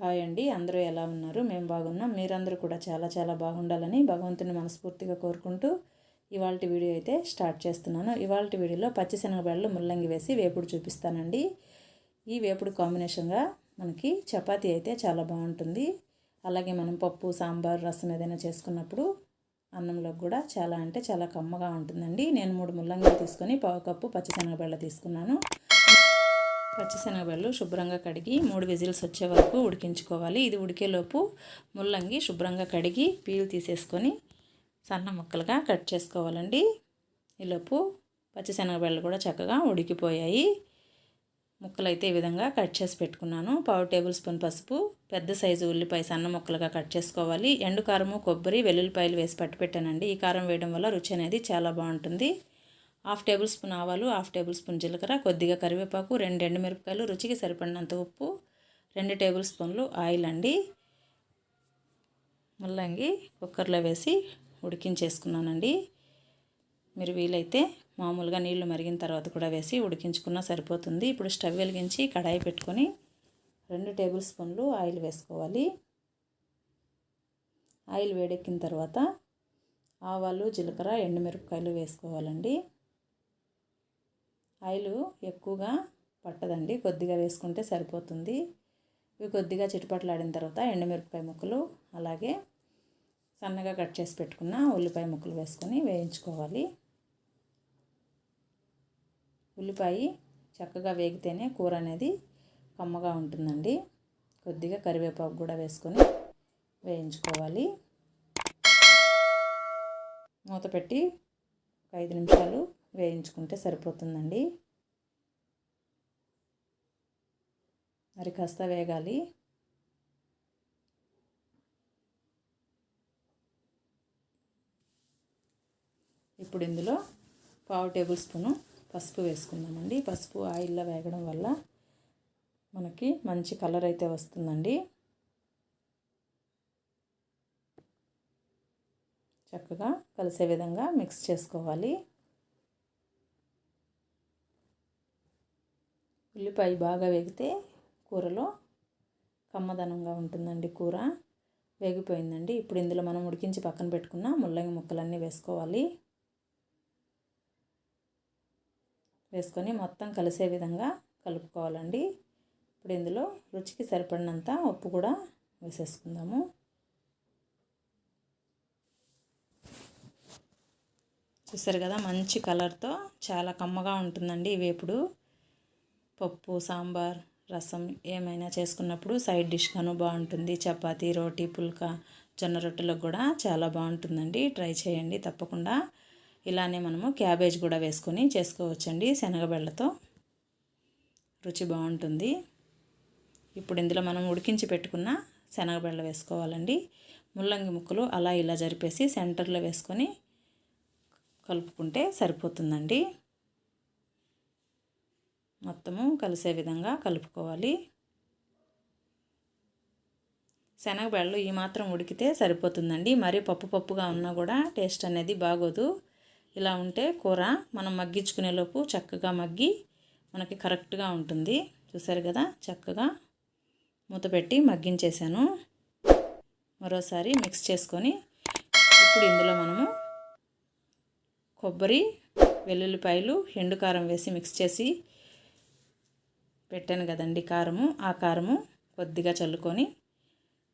Hi అండి అందరూ ఎలా ఉన్నారు? మేము బాగున్నాం. మీరందరూ కూడా చాలా చాలా బాగుండాలని భగవంతుని మనస్ఫూర్తిగా కోరుకుంటూ ఇవాళ వీడియో అయితే స్టార్ట్ చేస్తున్నాను. ఇవాళ వీడియోలో పచ్చిశనగబెళ్ళు ముల్లంగి వేసి వేపుడు చూపిస్తానండి. ఈ వేపుడు కాంబినేషన్గా మనకి చపాతీ అయితే చాలా బాగుంటుంది. అలాగే మనం పప్పు సాంబార్ రసం ఏదైనా చేసుకున్నప్పుడు అన్నంలో కూడా చాలా అంటే చాలా కమ్మగా ఉంటుందండి. నేను మూడు ముల్లంగి తీసుకొని పావు కప్పు పచ్చిశనగబెళ్ళ తీసుకున్నాను. పచ్చిశనగబెళ్ళు శుభ్రంగా కడిగి మూడు విజిల్స్ వచ్చే వరకు ఉడికించుకోవాలి. ఇది ఉడికేలోపు ముల్లంగి శుభ్రంగా కడిగి పీల్ తీసేసుకొని సన్న ముక్కలుగా కట్ చేసుకోవాలండి. ఈలోపు పచ్చిశనగబెళ్ళు కూడా చక్కగా ఉడికిపోయాయి. ముక్కలు అయితే ఈ విధంగా కట్ చేసి పెట్టుకున్నాను. పావు టేబుల్ స్పూన్ పసుపు పెద్ద సైజు ఉల్లిపాయ సన్న ముక్కలుగా కట్ చేసుకోవాలి. ఎండు కారము కొబ్బరి వెల్లుల్లిపాయలు వేసి పట్టు పెట్టానండి. ఈ కారం వేయడం వల్ల రుచి అనేది చాలా బాగుంటుంది. హాఫ్ టేబుల్ స్పూన్ ఆవాలు హాఫ్ టేబుల్ స్పూన్ జీలకర్ర కొద్దిగా కరివేపాకు రెండు ఎండుమిరపకాయలు రుచికి సరిపడినంత ఉప్పు రెండు టేబుల్ స్పూన్లు ఆయిల్ అండి. ముల్లంగి కుక్కర్లో వేసి ఉడికించేసుకున్నానండి. మీరు వీలైతే మామూలుగా నీళ్ళు మరిగిన తర్వాత కూడా వేసి ఉడికించుకున్నా సరిపోతుంది. ఇప్పుడు స్టవ్ వెలిగించి కడాయి పెట్టుకొని రెండు టేబుల్ స్పూన్లు ఆయిల్ వేసుకోవాలి. ఆయిల్ వేడెక్కిన తర్వాత ఆవాలు జీలకర్ర ఎండుమిరపకాయలు వేసుకోవాలండి. ఆయిల్ ఎక్కువగా పట్టదండి. కొద్దిగా వేసుకుంటే సరిపోతుంది. ఇవి కొద్దిగా చిటపట్లాడిన తర్వాత ఎండుమిరపకాయ ముక్కలు అలాగే సన్నగా కట్ చేసి పెట్టుకున్న ఉల్లిపాయ ముక్కలు వేసుకొని వేయించుకోవాలి. ఉల్లిపాయ చక్కగా వేగితేనే కూర అనేది కమ్మగా ఉంటుందండి. కొద్దిగా కరివేపాకు కూడా వేసుకొని వేయించుకోవాలి. మూత పెట్టి ఒక ఐదు నిమిషాలు వేయించుకుంటే సరిపోతుందండి. మరి కాస్త వేగాలి. ఇప్పుడు ఇందులో పావు టేబుల్ స్పూను పసుపు వేసుకుందామండి. పసుపు ఆయిల్లో వేగడం వల్ల మనకి మంచి కలర్ అయితే వస్తుందండి. చక్కగా కలిసే విధంగా మిక్స్ చేసుకోవాలి. ఉల్లిపాయ బాగా వేగితే కూరలో కమ్మదనంగా ఉంటుందండి కూర. వేగిపోయిందండి. ఇప్పుడు ఇందులో మనం ఉడికించి పక్కన పెట్టుకున్న ముల్లంగి ముక్కలన్నీ వేసుకోవాలి. వేసుకొని మొత్తం కలిసే విధంగా కలుపుకోవాలండి. ఇప్పుడు ఇందులో రుచికి సరిపడినంత ఉప్పు కూడా వేసేసుకుందాము. చూసారు కదా మంచి కలర్తో చాలా కమ్మగా ఉంటుందండి వేపుడు. పప్పు సాంబార్ రసం ఏమైనా చేసుకున్నప్పుడు సైడ్ డిష్గాను బాగుంటుంది. చపాతీ రోటీ పుల్కా జొన్న రొట్టెలకు కూడా చాలా బాగుంటుందండి. ట్రై చేయండి తప్పకుండా. ఇలానే మనము క్యాబేజ్ కూడా వేసుకొని చేసుకోవచ్చండి శనగబెళ్ళతో. రుచి బాగుంటుంది. ఇప్పుడు ఇందులో మనం ఉడికించి పెట్టుకున్న శనగబెళ్ళ వేసుకోవాలండి. ముల్లంగి ముక్కలు అలా ఇలా జరిపేసి సెంటర్లో వేసుకొని కలుపుకుంటే సరిపోతుందండి. మొత్తము కలిసే విధంగా కలుపుకోవాలి. శనగబెళ్ళు ఈ మాత్రం ఉడికితే సరిపోతుందండి. మరీ పప్పు పప్పుగా ఉన్నా కూడా టేస్ట్ అనేది బాగోదు. ఇలా ఉంటే కూర మనం మగ్గించుకునేలోపు చక్కగా మగ్గి మనకి కరెక్ట్గా ఉంటుంది. చూసారు కదా చక్కగా మూత పెట్టి మగ్గించేసాను మరోసారి మిక్స్ చేసుకొని ఇప్పుడు ఇందులో మనము కొబ్బరి వెల్లుల్లిపాయలు ఎండు కారం వేసి మిక్స్ చేసి పెట్టాను కదండి కారము. ఆ కారము కొద్దిగా చల్లుకొని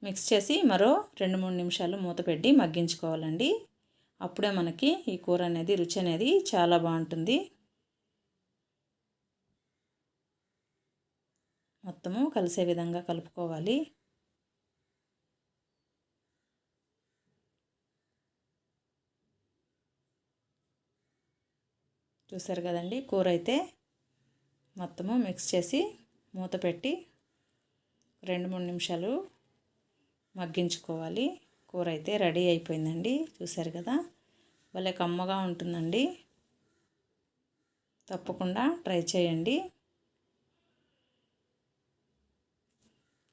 మిక్స్ చేసి మరో రెండు మూడు నిమిషాలు మూత పెట్టి మగ్గించుకోవాలండి. అప్పుడే మనకి ఈ కూర అనేది రుచి అనేది చాలా బాగుంటుంది. మొత్తము కలిసే విధంగా కలుపుకోవాలి. చూసారు కదండి? కూర అయితే మొత్తము మిక్స్ చేసి మూత పెట్టి రెండు మూడు నిమిషాలు మగ్గించుకోవాలి. కూర అయితే రెడీ అయిపోయిందండి. చూసారు కదా? భలే కమ్మగా ఉంటుందండి. తప్పకుండా ట్రై చేయండి.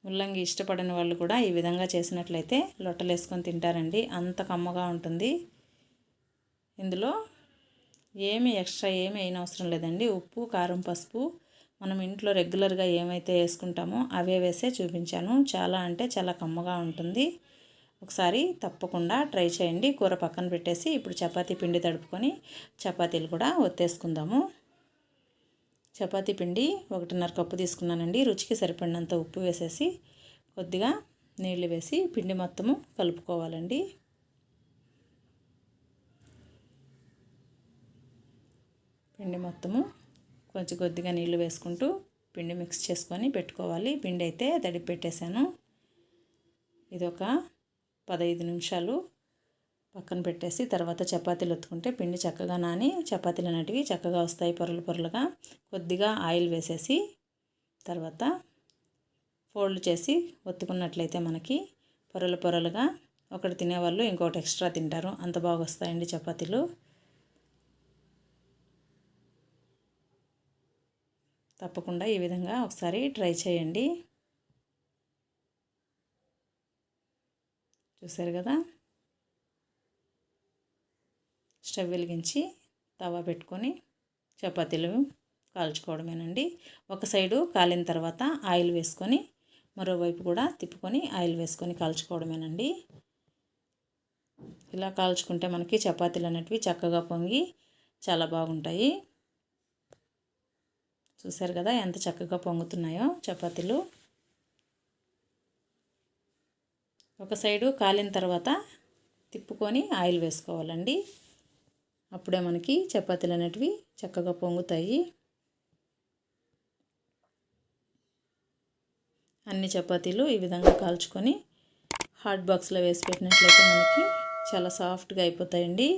ముల్లంగి ఇష్టపడని వాళ్ళు కూడా ఈ విధంగా చేసినట్లయితే లొట్టలు వేసుకొని తింటారండి. అంత కమ్మగా ఉంటుంది. ఇందులో ఏమి ఎక్స్ట్రా ఏమి అయిన అవసరం లేదండి. ఉప్పు కారం పసుపు మనం ఇంట్లో రెగ్యులర్గా ఏమైతే వేసుకుంటామో అవే వేసే చూపించాను. చాలా అంటే చాలా కమ్మగా ఉంటుంది. ఒకసారి తప్పకుండా ట్రై చేయండి. కూర పక్కన పెట్టేసి ఇప్పుడు చపాతీ పిండి తడుపుకొని చపాతీలు కూడా ఒత్తేసుకుందాము. చపాతీ పిండి ఒకటిన్నర కప్పు తీసుకున్నానండి. రుచికి సరిపడినంత ఉప్పు వేసేసి కొద్దిగా నీళ్ళు వేసి పిండి మొత్తము కలుపుకోవాలండి. పిండి మొత్తము కొంచెం కొద్దిగా నీళ్ళు వేసుకుంటూ పిండి మిక్స్ చేసుకొని పెట్టుకోవాలి. పిండి అయితే తడి పెట్టేశాను. ఇది ఒక పదహైదు నిమిషాలు పక్కన పెట్టేసి తర్వాత చపాతీలు ఒత్తుకుంటే పిండి చక్కగా నాని చపాతీలు అనేటివి చక్కగా వస్తాయి పొరలు పొరలుగా. కొద్దిగా ఆయిల్ వేసేసి తర్వాత ఫోల్డ్ చేసి ఒత్తుకున్నట్లయితే మనకి పొరలు పొరలుగా ఒకటి తినేవాళ్ళు ఇంకొకటి ఎక్స్ట్రా తింటారు. అంత బాగా వస్తాయండి చపాతీలు. తప్పకుండా ఈ విధంగా ఒకసారి ట్రై చేయండి. చూసారు కదా? స్టవ్ వెలిగించి తవా పెట్టుకొని చపాతీలు కాల్చుకోవడమేనండి. ఒక సైడు కాలిన తర్వాత ఆయిల్ వేసుకొని మరోవైపు కూడా తిప్పుకొని ఆయిల్ వేసుకొని కాల్చుకోవడమేనండి. ఇలా కాల్చుకుంటే మనకి చపాతీలు అనేటివి చక్కగా పొంగి చాలా బాగుంటాయి. చూసారు కదా ఎంత చక్కగా పొంగుతున్నాయో చపాతీలు. ఒక సైడు కాలిన తర్వాత తిప్పుకొని ఆయిల్ వేసుకోవాలండి. అప్పుడే మనకి చపాతీలు అనేటివి చక్కగా పొంగుతాయి. అన్ని చపాతీలు ఈ విధంగా కాల్చుకొని హాట్ బాక్స్లో వేసి పెట్టినట్లయితే మనకి చాలా సాఫ్ట్గా అయిపోతాయండి.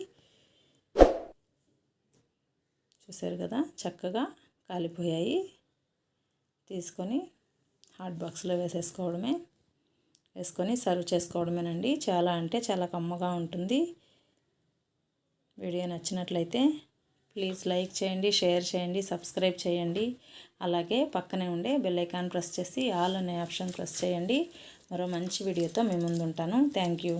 చూసారు కదా చక్కగా కాలిపోయాయి. తీసుకొని హాట్ బాక్స్లో వేసేసుకోవడమే. వేసుకొని సర్వ్ చేసుకోవడమేనండి. చాలా అంటే చాలా కమ్మగా ఉంటుంది. వీడియో నచ్చినట్లయితే ప్లీజ్ లైక్ చేయండి షేర్ చేయండి సబ్స్క్రైబ్ చేయండి. అలాగే పక్కనే ఉండే బెల్ ఐకాన్ ప్రెస్ చేసి ఆల్ అనే ఆప్షన్ ప్రెస్ చేయండి. మరో మంచి వీడియోతో మేము ముందుంటాను. Thank you.